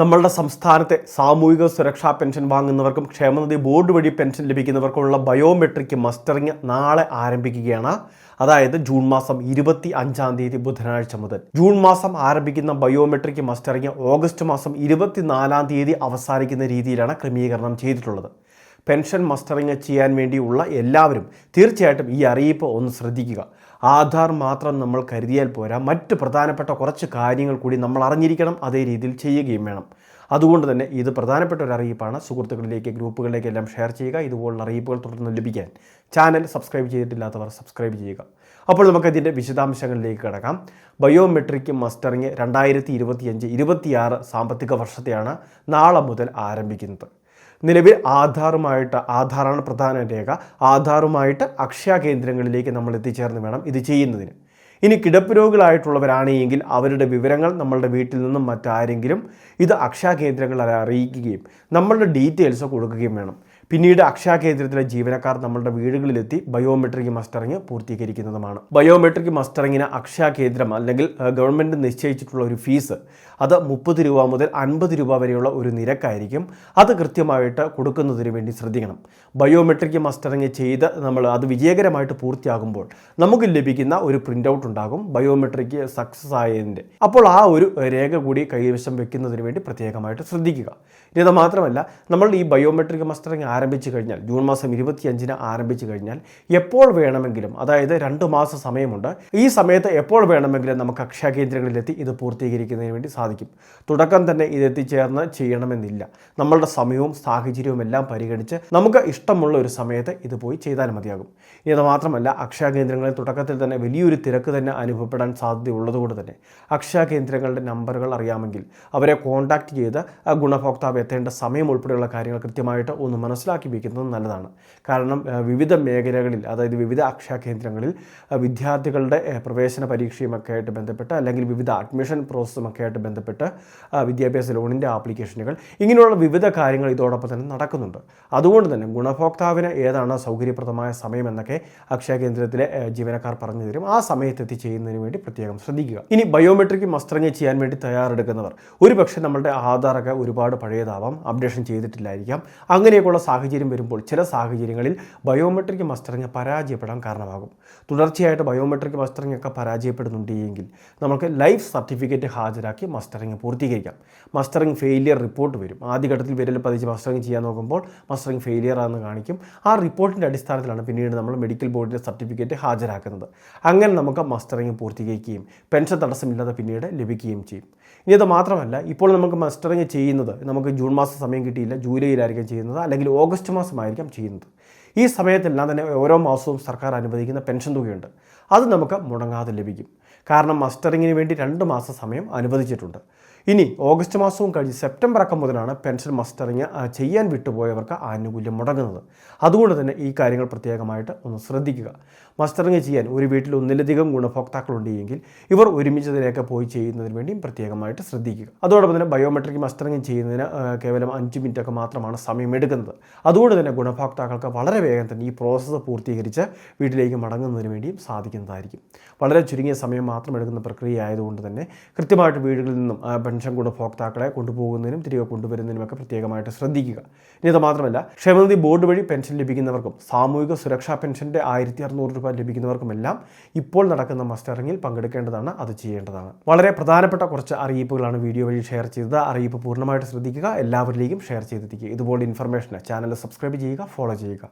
നമ്മളുടെ സംസ്ഥാനത്തെ സാമൂഹിക സുരക്ഷാ പെൻഷൻ വാങ്ങുന്നവർക്കും ക്ഷേമനിധി ബോർഡ് വഴി പെൻഷൻ ലഭിക്കുന്നവർക്കുമുള്ള ബയോമെട്രിക് മസ്റ്ററിങ് നാളെ ആരംഭിക്കുകയാണ്. അതായത് ജൂൺ മാസം ഇരുപത്തി അഞ്ചാം തീയതി ബുധനാഴ്ച മുതൽ. ജൂൺ മാസം ആരംഭിക്കുന്ന ബയോമെട്രിക് മസ്റ്ററിങ് ഓഗസ്റ്റ് മാസം ഇരുപത്തിനാലാം തീയതി അവസാനിക്കുന്ന രീതിയിലാണ് ക്രമീകരണം ചെയ്തിട്ടുള്ളത്. പെൻഷൻ മസ്റ്ററിങ് ചെയ്യാൻ വേണ്ടിയുള്ള എല്ലാവരും തീർച്ചയായിട്ടും ഈ അറിയിപ്പ് ഒന്ന് ശ്രദ്ധിക്കുക. ആധാർ മാത്രം നമ്മൾ കരുതിയാൽ പോരാ. മറ്റ് പ്രധാനപ്പെട്ട കുറച്ച് കാര്യങ്ങൾ കൂടി നമ്മൾ അറിഞ്ഞിരിക്കണം അതേ രീതിയിൽ ചെയ്യുകയും വേണം. അതുകൊണ്ട് തന്നെ ഇത് പ്രധാനപ്പെട്ട ഒരു അറിയിപ്പാണ്. സുഹൃത്തുക്കളിലേക്ക് ഗ്രൂപ്പുകളിലേക്ക് എല്ലാം ഷെയർ ചെയ്യുക. ഇതുപോലുള്ള അറിയിപ്പുകൾ തുടർന്ന് ലഭിക്കാൻ ചാനൽ സബ്സ്ക്രൈബ് ചെയ്തിട്ടില്ലാത്തവർ സബ്സ്ക്രൈബ് ചെയ്യുക. അപ്പോൾ നമുക്ക് ഇതിന്റെ വിശദാംശങ്ങളിലേക്ക് കിടക്കാം. ബയോമെട്രിക് മസ്റ്ററിങ് രണ്ടായിരത്തി ഇരുപത്തിയഞ്ച് ഇരുപത്തിയാറ് സാമ്പത്തിക വർഷത്തെയാണ് നാളെ മുതൽ ആരംഭിക്കുന്നത്. നിലവിൽ ആധാറുമായിട്ട് ആധാറാണ് പ്രധാന രേഖ. ആധാറുമായിട്ട് അക്ഷയ കേന്ദ്രങ്ങളിലേക്ക് നമ്മൾ എത്തിച്ചേർന്ന് വേണം ഇത് ചെയ്യുന്നതിന്. ഇനി കിടപ്പ് രോഗികളായിട്ടുള്ളവരാണെങ്കിൽ അവരുടെ വിവരങ്ങൾ നമ്മളുടെ വീട്ടിൽ നിന്നും മറ്റാരെങ്കിലും ഇത് അക്ഷയ കേന്ദ്രങ്ങളിൽ അറിയിക്കുകയും നമ്മളുടെ ഡീറ്റെയിൽസ് കൊടുക്കുകയും വേണം. പിന്നീട് അക്ഷയ കേന്ദ്രത്തിലെ ജീവനക്കാർ നമ്മളുടെ വീടുകളിലെത്തി ബയോമെട്രിക് മസ്റ്ററിങ് പൂർത്തീകരിക്കുന്നതുമാണ്. ബയോമെട്രിക് മസ്റ്ററിങ്ങിന് അക്ഷയ കേന്ദ്രം അല്ലെങ്കിൽ ഗവൺമെന്റ് നിശ്ചയിച്ചിട്ടുള്ള ഒരു ഫീസ് അത് മുപ്പത് രൂപ മുതൽ അൻപത് രൂപ വരെയുള്ള ഒരു നിരക്കായിരിക്കും. അത് കൃത്യമായിട്ട് കൊടുക്കുന്നതിന് വേണ്ടി ശ്രദ്ധിക്കണം. ബയോമെട്രിക് മസ്റ്ററിങ് ചെയ്ത് നമ്മൾ അത് വിജയകരമായിട്ട് പൂർത്തിയാകുമ്പോൾ നമുക്ക് ലഭിക്കുന്ന ഒരു പ്രിന്റ് ഔട്ട് ഉണ്ടാകും ബയോമെട്രിക് സക്സസ് ആയതിന്റെ. അപ്പോൾ ആ ഒരു രേഖ കൂടി കൈവശം വെക്കുന്നതിന് വേണ്ടി പ്രത്യേകമായിട്ട് ശ്രദ്ധിക്കുക. ഇനി അത് മാത്രമല്ല നമ്മൾ ഈ ബയോമെട്രിക് മസ്റ്ററിങ് ആരംഭിച്ചു കഴിഞ്ഞാൽ ജൂൺ മാസം ഇരുപത്തിയഞ്ചിന് ആരംഭിച്ചു കഴിഞ്ഞാൽ എപ്പോൾ വേണമെങ്കിലും അതായത് രണ്ട് മാസം സമയമുണ്ട് ഈ സമയത്ത് എപ്പോൾ വേണമെങ്കിലും നമുക്ക് അക്ഷയ കേന്ദ്രങ്ങളിലെത്തി ഇത് പൂർത്തീകരിക്കുന്നതിന് വേണ്ടി സാധിക്കും. തുടക്കം തന്നെ ഇത് എത്തിച്ചേർന്ന് ചെയ്യണമെന്നില്ല. നമ്മളുടെ സമയവും സാഹചര്യവും എല്ലാം പരിഗണിച്ച് നമുക്ക് ഇഷ്ടമുള്ള ഒരു സമയത്ത് ഇത് പോയി ചെയ്താൽ മതിയാകും. ഇത് മാത്രമല്ല അക്ഷയ കേന്ദ്രങ്ങളിൽ തുടക്കത്തിൽ തന്നെ വലിയൊരു തിരക്ക് തന്നെ അനുഭവപ്പെടാൻ സാധ്യതയുള്ളതുകൊണ്ട് തന്നെ അക്ഷയ കേന്ദ്രങ്ങളുടെ നമ്പറുകൾ അറിയാമെങ്കിൽ അവരെ കോൺടാക്റ്റ് ചെയ്ത് ഗുണഭോക്താവ് എത്തേണ്ട സമയം ഉൾപ്പെടെയുള്ള കാര്യങ്ങൾ കൃത്യമായിട്ട് ഒന്ന് മനസ്സിലാക്കി വയ്ക്കുന്നത് നല്ലതാണ്. കാരണം വിവിധ മേഖലകളിൽ അതായത് വിവിധ അക്ഷയ കേന്ദ്രങ്ങളിൽ വിദ്യാർത്ഥികളുടെ പ്രവേശന പരീക്ഷയുമൊക്കെ ആയിട്ട് ബന്ധപ്പെട്ട് അല്ലെങ്കിൽ വിവിധ അഡ്മിഷൻ പ്രോസസ്സുമൊക്കെ ആയിട്ട് ബന്ധപ്പെട്ട് വിദ്യാഭ്യാസ ലോണിന്റെ ആപ്ലിക്കേഷനുകൾ ഇങ്ങനെയുള്ള വിവിധ കാര്യങ്ങൾ ഇതോടൊപ്പം തന്നെ നടക്കുന്നുണ്ട്. അതുകൊണ്ട് തന്നെ ഗുണഭോക്താവിന് ഏതാണ് സൗകര്യപ്രദമായ സമയമെന്നൊക്കെ അക്ഷയ കേന്ദ്രത്തിലെ ജീവനക്കാർ പറഞ്ഞു തരും. ആ സമയത്ത് എത്തി ചെയ്യുന്നതിന് വേണ്ടി പ്രത്യേകം ശ്രദ്ധിക്കുക. ഇനി ബയോമെട്രിക് മസ്റ്ററിങ് ചെയ്യാൻ വേണ്ടി തയ്യാറെടുക്കുന്നവർ ഒരുപക്ഷെ നമ്മളുടെ ആധാറൊക്കെ ഒരുപാട് പഴയതാവാം അപ്ഡേഷൻ ചെയ്തിട്ടില്ലായിരിക്കാം. അങ്ങനെയൊക്കെയുള്ള സാഹചര്യം വരുമ്പോൾ ചില സാഹചര്യങ്ങളിൽ ബയോമെട്രിക് മസ്റ്ററിങ് പരാജയപ്പെടാൻ കാരണമാകും. തുടർച്ചയായിട്ട് ബയോമെട്രിക് മസ്റ്ററിങ് ഒക്കെ പരാജയപ്പെടുന്നുണ്ട് എങ്കിൽ നമുക്ക് ലൈഫ് സർട്ടിഫിക്കറ്റ് ഹാജരാക്കി മസ്റ്ററിങ് പൂർത്തീകരിക്കാം. മസ്റ്ററിങ് ഫെയിലിയർ റിപ്പോർട്ട് വരും. ആദ്യഘട്ടത്തിൽ വിരൽ പതിച്ച് മസ്റ്ററിങ് ചെയ്യാൻ നോക്കുമ്പോൾ മസ്റ്ററിങ് ഫെയിലിയർ ആണെന്ന് കാണിക്കും. ആ റിപ്പോർട്ടിന്റെ അടിസ്ഥാനത്തിലാണ് പിന്നീട് നമ്മൾ മെഡിക്കൽ ബോർഡിന്റെ സർട്ടിഫിക്കറ്റ് ഹാജരാക്കുന്നത്. അങ്ങനെ നമുക്ക് മസ്റ്ററിങ് പൂർത്തീകരിക്കുകയും പെൻഷൻ തടസ്സമില്ലാതെ പിന്നീട് ലഭിക്കുകയും ചെയ്യും. ഇനി അത് മാത്രമല്ല ഇപ്പോൾ നമുക്ക് മസ്റ്ററിങ് ചെയ്യുന്നത് നമുക്ക് ജൂൺ മാസം സമയം കിട്ടിയില്ല ജൂലൈയിലായിരിക്കും ചെയ്യുന്നത് അല്ലെങ്കിൽ മാസമായിരിക്കും ചെയ്യുന്നത്. ഈ സമയത്തെല്ലാം തന്നെ ഓരോ മാസവും സർക്കാർ അനുവദിക്കുന്ന പെൻഷൻ തുകയുണ്ട്. അത് നമുക്ക് മുടങ്ങാതെ ലഭിക്കും. കാരണം മസ്റ്ററിങ്ങിന് വേണ്ടി രണ്ട് മാസം സമയം അനുവദിച്ചിട്ടുണ്ട്. ഇനി ഓഗസ്റ്റ് മാസവും കഴിഞ്ഞ് സെപ്റ്റംബർ ഒക്കെ മുതലാണ് പെൻഷൻ മസ്റ്ററിങ് ചെയ്യാൻ വിട്ടുപോയവർക്ക് ആനുകൂല്യം മുടങ്ങുന്നത്. അതുകൊണ്ട് തന്നെ ഈ കാര്യങ്ങൾ പ്രത്യേകമായിട്ട് ഒന്ന് ശ്രദ്ധിക്കുക. മസ്റ്ററിങ് ചെയ്യാൻ ഒരു വീട്ടിൽ ഒന്നിലധികം ഗുണഭോക്താക്കളുണ്ട് എങ്കിൽ ഇവർ ഒരുമിച്ച് പോയി ചെയ്യുന്നതിന് വേണ്ടിയും പ്രത്യേകമായിട്ട് ശ്രദ്ധിക്കുക. അതോടൊപ്പം തന്നെ ബയോമെട്രിക് മസ്റ്ററിങ് ചെയ്യുന്നതിന് കേവലം അഞ്ച് മിനിറ്റ് ഒക്കെ മാത്രമാണ് സമയമെടുക്കുന്നത്. അതുകൊണ്ട് തന്നെ ഗുണഭോക്താക്കൾക്ക് വളരെ വേഗം തന്നെ ഈ പ്രോസസ്സ് പൂർത്തീകരിച്ച് വീട്ടിലേക്ക് മടങ്ങുന്നതിന് വേണ്ടിയും സാധിക്കുന്നതായിരിക്കും. വളരെ ചുരുങ്ങിയ സമയം മാത്രം എടുക്കുന്ന പ്രക്രിയ ആയതുകൊണ്ട് തന്നെ കൃത്യമായിട്ട് വീടുകളിൽ നിന്നും പെൻഷൻ ഗുണഭോക്താക്കളെ കൊണ്ടുപോകുന്നതിനും തിരികെ കൊണ്ടുവരുന്നതിനുമൊക്കെ പ്രത്യേകമായിട്ട് ശ്രദ്ധിക്കുക. ഇനി അത് മാത്രമല്ല ക്ഷേമനിധി ബോർഡ് വഴി പെൻഷൻ ലഭിക്കുന്നവർക്കും സാമൂഹിക സുരക്ഷാ പെൻഷന്റെ ആയിരത്തി അറുന്നൂറ് രൂപ ലഭിക്കുന്നവർക്കുമെല്ലാം ഇപ്പോൾ നടക്കുന്ന മസ്റ്ററിങ്ങിൽ പങ്കെടുക്കേണ്ടതാണ് അത് ചെയ്യേണ്ടതാണ്. വളരെ പ്രധാനപ്പെട്ട കുറച്ച് അറിയിപ്പുകളാണ് വീഡിയോ വഴി ഷെയർ ചെയ്തത്. അറിയിപ്പ് പൂർണമായിട്ട് ശ്രദ്ധിക്കുക എല്ലാവരിലേക്കും ഷെയർ ചെയ്തെത്തിക്കുക. ഇതുപോലെ ഇൻഫർമേഷന് ചാനൽ സബ്സ്ക്രൈബ് ചെയ്യുക ഫോളോ ചെയ്യുക.